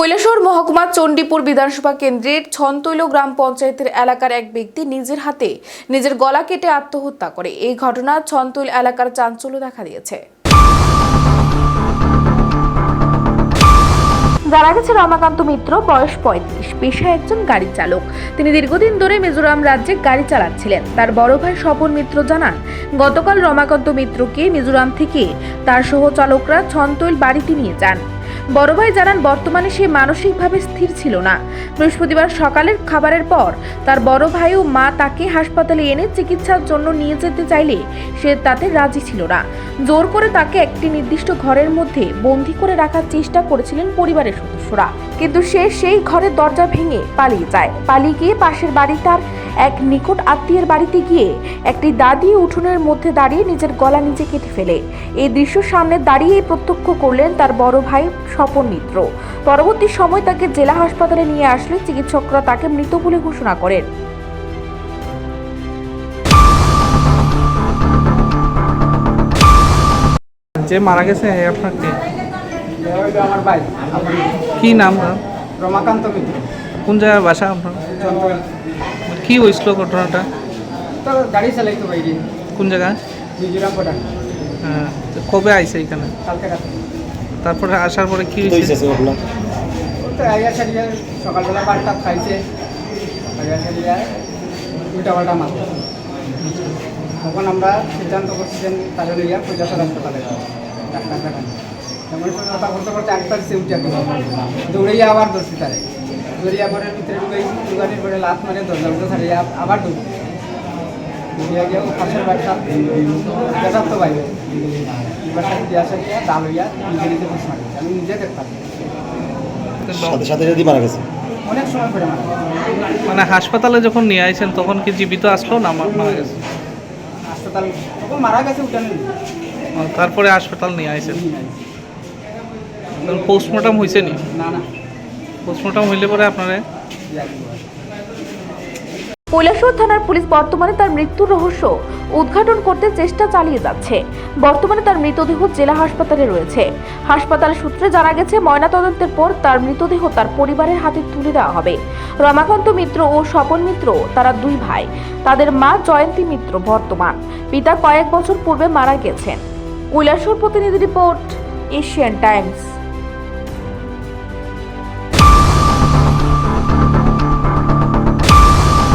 কৈলাসহর মহকুমা চণ্ডীপুর বিধানসভা কেন্দ্রের ছন্তৈল গ্রাম পঞ্চায়েতের এলাকার এক ব্যক্তি নিজের হাতে নিজের গলা কেটে আত্মহত্যা করে। এই ঘটনা ছন্তৈল এলাকার চাঞ্চল্য দেখা দিয়েছে। জানা গেছে, রমাকান্ত মিত্র, বয়স পঁয়ত্রিশ পেশা একজন গাড়ি চালক। তিনি দীর্ঘদিন ধরে মিজোরাম রাজ্যে গাড়ি চালাচ্ছিলেন। তার বড় ভাই স্বপন মিত্র জানান, গতকাল রমাকান্ত মিত্রকে মিজোরাম থেকে তার সহ চালকরা ছন্তৈল বাড়িতে নিয়ে যান। বড় ভাই জানান, বর্তমানে সে মানসিকভাবে স্থির ছিল না। বৃহস্পতিবার সকালের খাবারের পর তার বড় ভাই ও মা তাকে হাসপাতালে এনে চিকিৎসার জন্য নিয়ে যেতে চাইলে সে তাতে রাজি ছিল না। জোর করে তাকে একটি নির্দিষ্ট ঘরের মধ্যে বন্দি করে রাখার চেষ্টা করেছিলেন পরিবারের সদস্যরা। কিন্তু সে সেই ঘরের দরজা ভেঙে পালিয়ে যায়। পালিয়ে গিয়ে পাশের বাড়ি তার এক নিকট আত্মীয়ের বাড়িতে গিয়ে একটি দাদি উঠোনের মধ্যে দাঁড়িয়ে নিজের গলা নিজে কেটে ফেলে। এই দৃশ্য সামনে দাঁড়িয়েই প্রত্যক্ষ করলেন তার বড় ভাই স্বপন মিত্র। পরবর্তী সময় তাকে জেলা হাসপাতালে নিয়ে আসলে চিকিৎসকরা তাকে মৃত বলে ঘোষণা করেন। যে মারা গেছে হে আপনার কে? আমার ভাই কি নাম রমাকান্ত মিত্র। কোন জায়গায় বাসা আপনার? কি হয়েছিল ঘটনাটা? গাড়ি চালাইতো বাইরে। কোন জায়গায়? মিজোরাম হ্যাঁ, কবে আইছে এখানে? কালকে রাতে। তারপরে আসার পরে কি হয়েছে? সকালবেলা বারটা খাইছে। উল্টা পাল্টা মাছ তখন আমরা সিদ্ধান্ত করছিলেন তাহলে লইয়া কৈলাসর হাসপাতালে। যাব, ডাক্তার দেখান। তেমন সময় কথা বলতে করতে একটার সে উঠে গেল। দৌড়াইয়া আবার ধরছি তারে। দৌড়িয়া পরে ভিতরে ঢুকাই দোকানের পরে লাত মারে দরজা উঠে ছাড়িয়া আবার দৌড় দৌড়িয়া গিয়ে পাশের বাড়িটা তো বাইরে। এবার দিয়ে আসা গিয়া ডাল হইয়া নিজে নিজে বসে মারি আমি নিজে দেখতাম সাথে সাথে সাথে মারা গেছে। অনেক সময় পরে মারা মানে হাসপাতালে যখন নিয়ে আইছেন তখন কি জীবিত আসলো না মারা গেছে? হাসপাতাল তখন মারা গেছে উঠানে তারপরে হাসপাতাল নিয়ে আইছেন? পোস্টমর্টম হয়েছে নি? না না। পোস্টমর্টম হইলে পরে আপনারা। কৈলাসহর থানার পুলিশ বর্তমানে তার মৃত্যুর রহস্য উদ্ঘাটন করতে চেষ্টা চালিয়ে যাচ্ছে। বর্তমানে তার মৃতদেহ জেলা হাসপাতালে রয়েছে। হাসপাতাল সূত্রে জানা গেছে, ময়নাতদন্তের পর তার মৃতদেহ তার পরিবারের হাতে তুলে দেওয়া হবে। রমাকান্ত মিত্র ও স্বপন মিত্র, তারা দুই ভাই। তাদের মা জয়ন্তী মিত্র বর্তমান। পিতা কয়েক বছর পূর্বে মারা গেছেন। কৈলাসহর প্রতিনিধি রিপোর্ট, এশিয়ান টাইমস।